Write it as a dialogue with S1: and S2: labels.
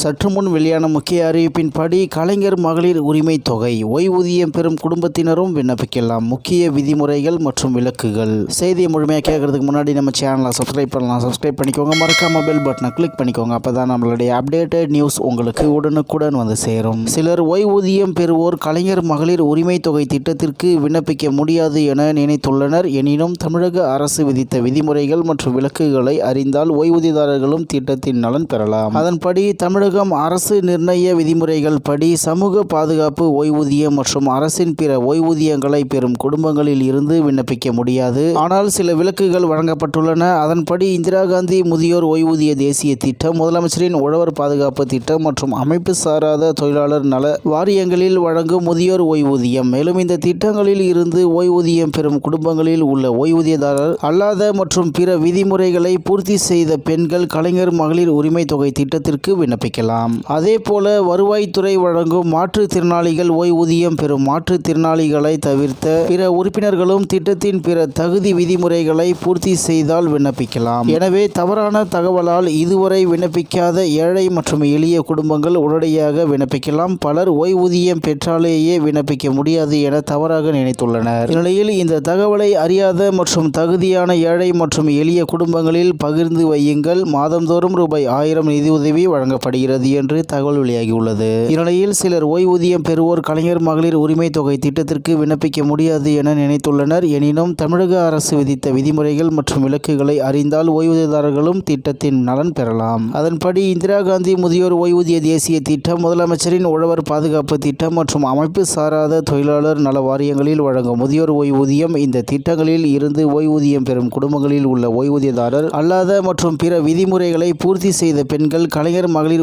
S1: சற்று முன் வெளியான முக்கிய அறிவிப்பின்படி கலைஞர் மகளிர் உரிமை தொகை ஓய்வூதியம் பெறும் குடும்பத்தினரும் விண்ணப்பிக்கலாம். முக்கிய விதிமுறைகள் மற்றும் விலக்குகள் செய்தியை முழுமையாக கேட்கறதுக்கு முன்னாடி நம்ம சேனலை சப்ஸ்கிரைப் பண்ணலாம். சப்ஸ்கிரைப் பண்ணிக்கோங்க. மறக்காம பெல் பட்டனை கிளிக் பண்ணிக்கோங்க. அப்போ தான் நம்மளுடைய அப்டேட்டட் நியூஸ் உங்களுக்கு உடனுக்குடன் வந்து சேரும். சிலர் ஓய்வூதியம் பெறுவோர் கலைஞர் மகளிர் உரிமை தொகை திட்டத்திற்கு விண்ணப்பிக்க முடியாது என நினைத்துள்ளனர். எனினும் தமிழக அரசு விதித்த விதிமுறைகள் மற்றும் விலக்குகளை அறிந்தால் ஓய்வூதியதாரர்களும் திட்டத்தின் நலன் பெறலாம். அதன்படி தமிழக தமிழகம் அரசு நிர்ணய விதிமுறைகள் படி சமூக பாதுகாப்பு ஓய்வூதியம் மற்றும் அரசின் பிற ஓய்வூதியங்களை பெறும் குடும்பங்களில் இருந்து விண்ணப்பிக்க முடியாது. ஆனால் சில விலக்குகள் வழங்கப்பட்டுள்ளன. அதன்படி இந்திரா காந்தி முதியோர் ஓய்வூதிய தேசிய திட்டம் முதலமைச்சரின் உழவர் பாதுகாப்பு திட்டம் மற்றும் அமைப்பு சாராத தொழிலாளர் நல வாரியங்களில் வழங்கும் முதியோர் ஓய்வூதியம். மேலும் இந்த திட்டங்களில் இருந்து ஓய்வூதியம் பெறும் குடும்பங்களில் உள்ள ஓய்வூதியதாரர் அல்லாத மற்றும் பிற விதிமுறைகளை பூர்த்தி செய்த பெண்கள் கலைஞர் மகளிர் உரிமை தொகை திட்டத்திற்கு விண்ணப்பிக்க வைக்கலாம். அதே போல வருவாய்த்துறை வழங்கும் மாற்றுத்திறனாளிகள் ஓய்வூதியம் பெறும் மாற்றுத்திறனாளிகளை தவிர்த்த பிற உறுப்பினர்களும் திட்டத்தின் பிற தகுதி விதிமுறைகளை பூர்த்தி செய்தால் விண்ணப்பிக்கலாம். எனவே தவறான தகவலால் இதுவரை விண்ணப்பிக்காத ஏழை மற்றும் எளிய குடும்பங்கள் உடனடியாக விண்ணப்பிக்கலாம். பலர் ஓய்வூதியம் பெற்றாலேயே விண்ணப்பிக்க முடியாது என தவறாக நினைத்துள்ளனர். இந்நிலையில் இந்த தகவலை அறியாத மற்றும் தகுதியான ஏழை மற்றும் எளிய குடும்பங்களில் பகிர்ந்து வையுங்கள். மாதந்தோறும் ரூபாய் ஆயிரம் நிதியுதவி வழங்கப்படுகிறது. என்று தகவல் வெளியாகியுள்ளது. இந்நிலையில் சிலர் ஓய்வூதியம் பெறுவோர் கலைஞர் மகளிர் உரிமை தொகை திட்டத்திற்கு விண்ணப்பிக்க முடியாது என நினைத்துள்ளனர். எனினும் தமிழக அரசு விதித்த விதிமுறைகள் மற்றும் விலக்குகளை அறிந்தால் ஓய்வூதியதாரர்களும் திட்டத்தின் நலன் பெறலாம். அதன்படி இந்திரா காந்தி முதியோர் ஓய்வூதிய தேசிய திட்டம் முதலமைச்சரின் உழவர் பாதுகாப்பு திட்டம் மற்றும் அமைப்பு சாராத தொழிலாளர் நல வாரியங்களில் வழங்கும் முதியோர் ஓய்வூதியம் இந்த திட்டங்களில் இருந்து ஓய்வூதியம் பெறும் குடும்பங்களில் உள்ள ஓய்வூதியதாரர் அல்லாத மற்றும் பிற விதிமுறைகளை பூர்த்தி செய்த பெண்கள் கலைஞர் மகளிர்